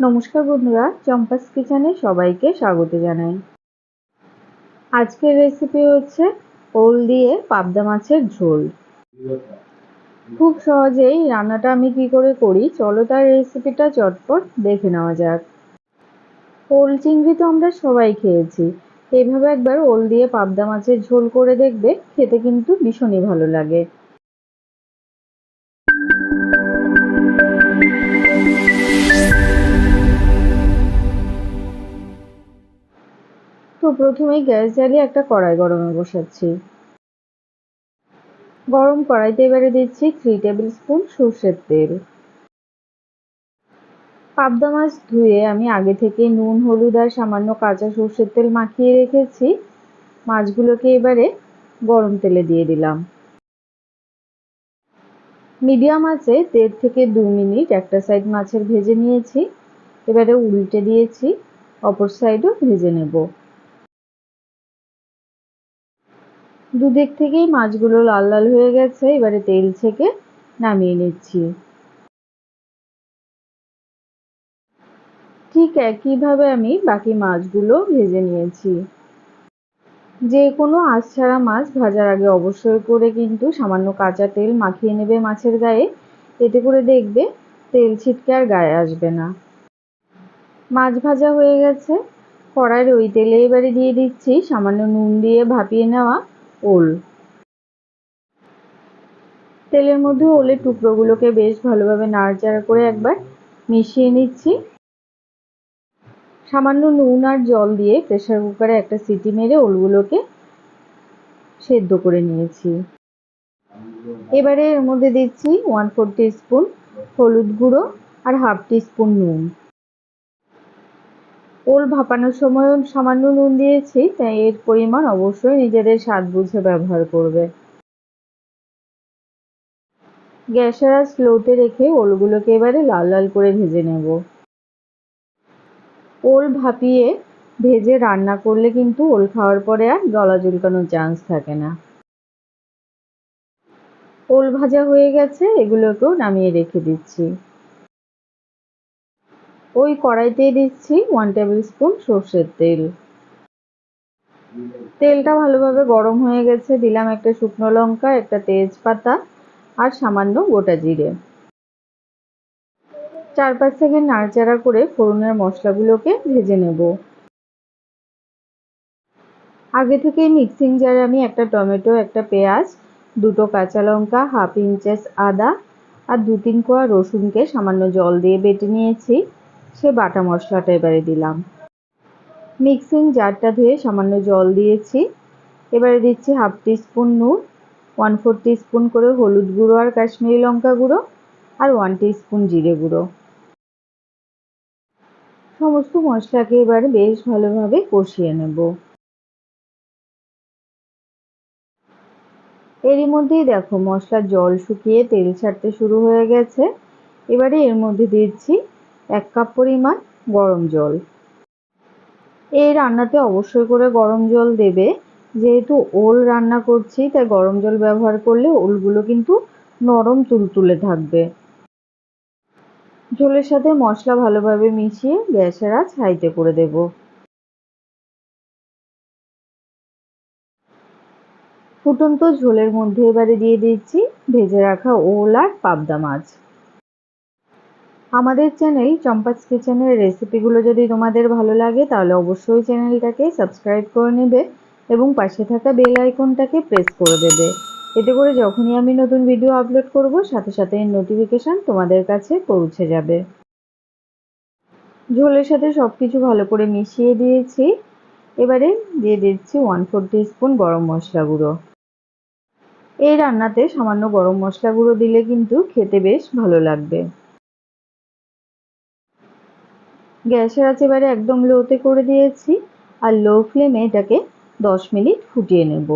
নমস্কার বন্ধুরা, চম্পাস কিচেনে সবাইকে স্বাগত জানাই। আজকের রেসিপি হচ্ছে ওল দিয়ে পাবদা মাছের ঝোল। খুব সহজেই রান্নাটা আমি কি করে করি, চলো তার রেসিপিটা চটপট দেখে নেওয়া যাক। ওল চিংড়ি তো আমরা সবাই খেয়েছি। এভাবে একবার ওল দিয়ে পাবদা মাছের ঝোল করে দেখবে, খেতে কিন্তু ভীষণই ভালো লাগে। প্রথমেই গ্যাস জ্বালিয়ে একটা কড়াই গরমে বসাচ্ছি। গরম কড়াইতে এবারে দিচ্ছি থ্রি টেবিল স্পুন সর্ষের তেল। পাবদা মাছ ধুয়ে আমি আগে থেকে নুন, হলুদ আর সামান্য কাঁচা সর্ষের তেল মাখিয়ে রেখেছি। মাছগুলোকে এবারে গরম তেলে দিয়ে দিলাম। মিডিয়াম আছে দেড় থেকে দু মিনিট একটা সাইড মাছের ভেজে নিয়েছি। এবারে উল্টে দিয়েছি, অপর সাইডও ভেজে নেব। দুদিক থেকেই মাছগুলো লাল লাল হয়ে গেছে, এবারে তেল থেকে নামিয়ে নিচ্ছি। ঠিক একইভাবে আমি বাকি মাছগুলো ভেজে নিয়েছি। যে কোনো আঁশ ছাড়া মাছ ভাজার আগে অবশ্যই করে কিন্তু সামান্য কাঁচা তেল মাখিয়ে নেবে মাছের গায়ে। এতে করে দেখবে তেল ছিটকে আর গায়ে আসবে না। মাছ ভাজা হয়ে গেছে। কড়াইয়ের ওই তেলে এবারে দিয়ে দিচ্ছি সামান্য নুন দিয়ে ভাপিয়ে নেওয়া ওল। তেলের মধ্যে ওলের টুকরোগুলোকে বেশ ভালোভাবে নাড়াচাড়া করে একবার মিশিয়ে নিচ্ছি। সামান্য নুন আর জল দিয়ে প্রেসার কুকারে একটা সিটি মেরে ওলগুলোকে সেদ্ধ করে নিয়েছি। এবারে এর মধ্যে দিচ্ছি ওয়ান ফোর স্পুন হলুদ গুঁড়ো আর হাফ স্পুন নুন। ওল ভাপানোর সময় সামান্য নুন দিয়েছি, তাই এর পরিমাণ অবশ্যই নিজেদের স্বাদ বুঝে ব্যবহার করবে। গ্যাসের আর স্লোতে রেখে ওলগুলোকে এবারে লাল লাল করে ভেজে নেব। ওল ভাপিয়ে ভেজে রান্না করলে কিন্তু ওল খাওয়ার পরে আর গলা চুলকানোর চান্স থাকে না। ওল ভাজা হয়ে গেছে, এগুলোকেও নামিয়ে রেখে দিচ্ছি। ওই কড়াইতেই দিচ্ছি ওয়ান টেবিল স্পুন সর্ষের তেল। তেলটা ভালোভাবে গরম হয়ে গেছে, দিলাম একটা শুকনো লঙ্কা, একটা তেজপাতা আর সামান্য গোটা জিরে। চার পাঁচ সেকেন্ড নাড়াচাড়া করে ফোড়নের মশলাগুলোকে ভেজে নেব। আগে থেকে মিক্সিং জারে আমি একটা টমেটো, একটা পেঁয়াজ, দুটো কাঁচা লঙ্কা হাফ ইঞ্চেস আদা আর দু তিন কোয়া রসুনকে সামান্য জল দিয়ে বেটে নিয়েছি। সে বাটা মশলাটা এবারে দিলাম। মিক্সিং জারটা ধুয়ে সামান্য জল দিয়েছি। এবারে দিচ্ছি হাফ স্পুন নুন ওয়ান ফোর স্পুন করে হলুদ গুঁড়ো আর কাশ্মীরি লঙ্কা গুঁড়ো আর ওয়ান স্পুন জিরে গুঁড়ো। সমস্ত মশলাকে এবার বেশ ভালোভাবে কষিয়ে নেব। এরই মধ্যেই দেখো মশলার জল শুকিয়ে তেল ছাড়তে শুরু হয়ে গেছে। এবারে এর মধ্যে দিচ্ছি এক কাপ পরিমাণ গরম জল। এই রান্নাতে অবশ্যই করে গরম জল দেবে। যেহেতু ওল রান্না করছি, তাই গরম জল ব্যবহার করলে ওলগুলো কিন্তু নরম তুলতুলে থাকবে। ঝোলের সাথে মশলা ভালোভাবে মিশিয়ে গ্যাসের আঁচ হাইতে করে দেব। ফুটন্ত ঝোলের মধ্যে এবারে দিয়ে দিচ্ছি ভেজে রাখা ওল আর পাবদা মাছ। আমাদের চ্যানেল চম্পাস কিচেনের রেসিপিগুলো যদি তোমাদের ভালো লাগে, তাহলে অবশ্যই চ্যানেলটাকে সাবস্ক্রাইব করে নেবে এবং পাশে থাকা বেল আইকনটাকে প্রেস করে দেবে। এতে করে যখনই আমি নতুন ভিডিও আপলোড করব, সাথে সাথে নোটিফিকেশান তোমাদের কাছে পৌঁছে যাবে। ঝোলের সাথে সব কিছু ভালো করে মিশিয়ে দিয়েছি। এবারে দিয়ে দিচ্ছি ওয়ান ফোর স্পুন গরম মশলা গুঁড়ো। এই রান্নাতে সামান্য গরম মশলা গুঁড়ো দিলে কিন্তু খেতে বেশ ভালো লাগবে। গ্যাসের আছে এবারে একদম লোতে করে দিয়েছি আর লো ফ্লেমে এটাকে দশ মিনিট ফুটিয়ে নেব।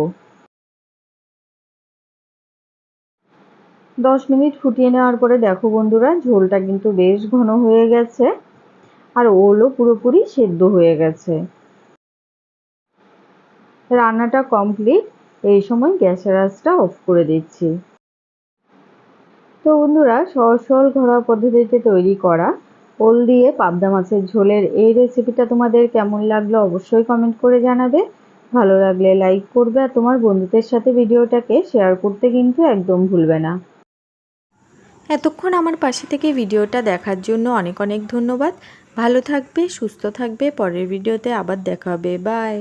দশ মিনিট ফুটিয়ে নেওয়ার পরে দেখো বন্ধুরা, ঝোলটা কিন্তু বেশ ঘন হয়ে গেছে আর ওলও পুরোপুরি সেদ্ধ হয়ে গেছে। রান্নাটা কমপ্লিট, এই সময় গ্যাসের আঁচটা অফ করে দিচ্ছি। তো বন্ধুরা, সহজ সরল ঘরোয়া পদ্ধতিতে তৈরি করা ওল দিয়ে পাবদা মাছের ঝোলের এই রেসিপিটা তোমাদের কেমন লাগল অবশ্যই কমেন্ট করে জানাবে। ভালো লাগলে লাইক করবে আর তোমার বন্ধুদের সাথে ভিডিওটাকে শেয়ার করতে কিন্তু একদম ভুলবে না। এতক্ষণ আমার পাশে থেকে ভিডিওটা দেখার জন্য অনেক অনেক ধন্যবাদ। ভালো থাকবে, সুস্থ থাকবে। পরের ভিডিওতে আবার দেখা হবে। বাই